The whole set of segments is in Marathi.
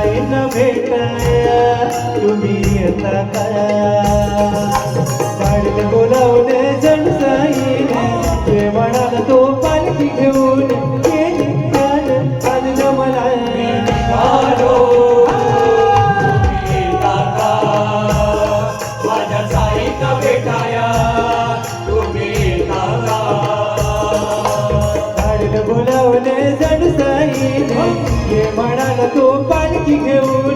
भेटाया तुम्ही येता का पाडलं बोलावले जनसाईने ते म्हणाल तो पालखी घेऊन गेली काल जमला माझ्या भेटाया तुम्ही बोलावले जनसाईने ते म्हणाल तो पालखी घेऊन गेली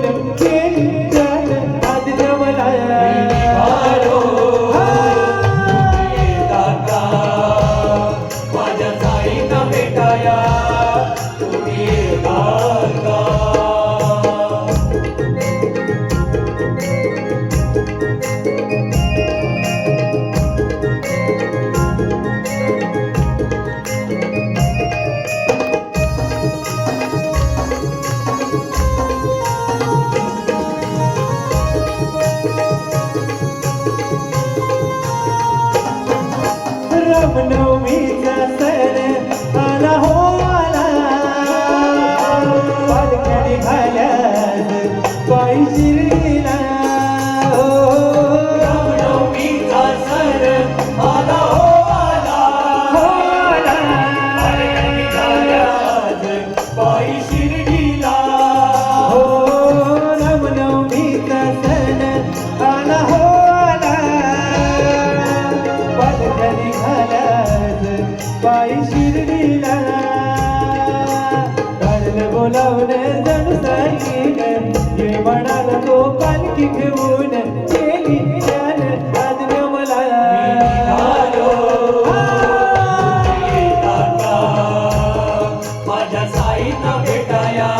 love and know me. बोलावलं जण साईने ये म्हणाल तो पालखी घेऊन गेली ज्ञान आज मला माझ्या साईला भेटाया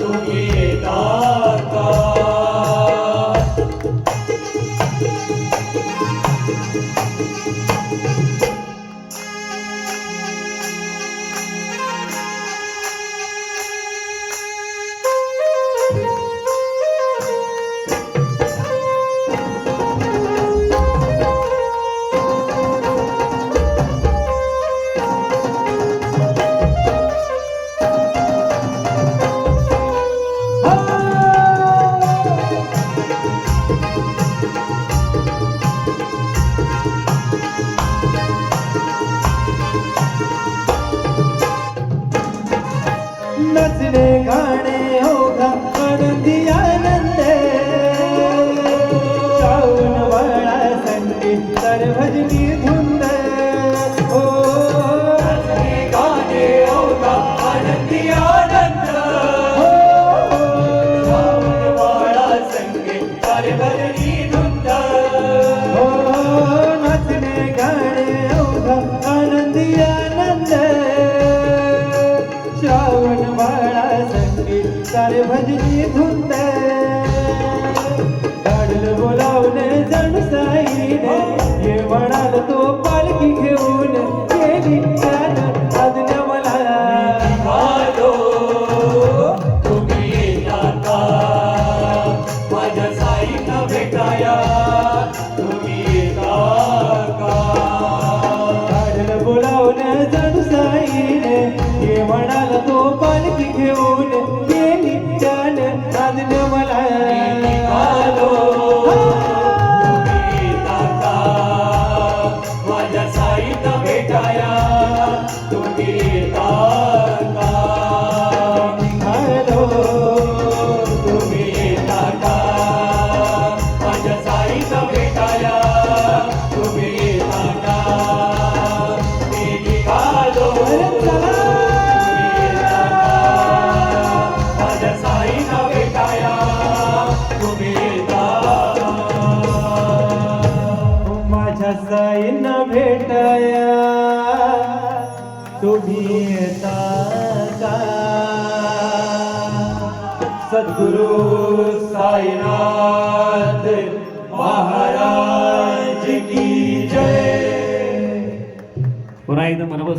तुम्ही येता का गाने तर भजनी धुंद. काढलं बोलावलं जण साईने ये म्हणाल तो पालखी घेऊन गेली आज्ञा मला. निघालो तुम्ही येता का माझ्या भेटाया. तुम्ही येता का काढलं बोलावलं जण साईने ये म्हणाल तो माझ्या साईंना भेटाया. तुम्ही येता का? सद्गुरु साईनाथ महाराज की जय. पुन्हा एकदा मनोबस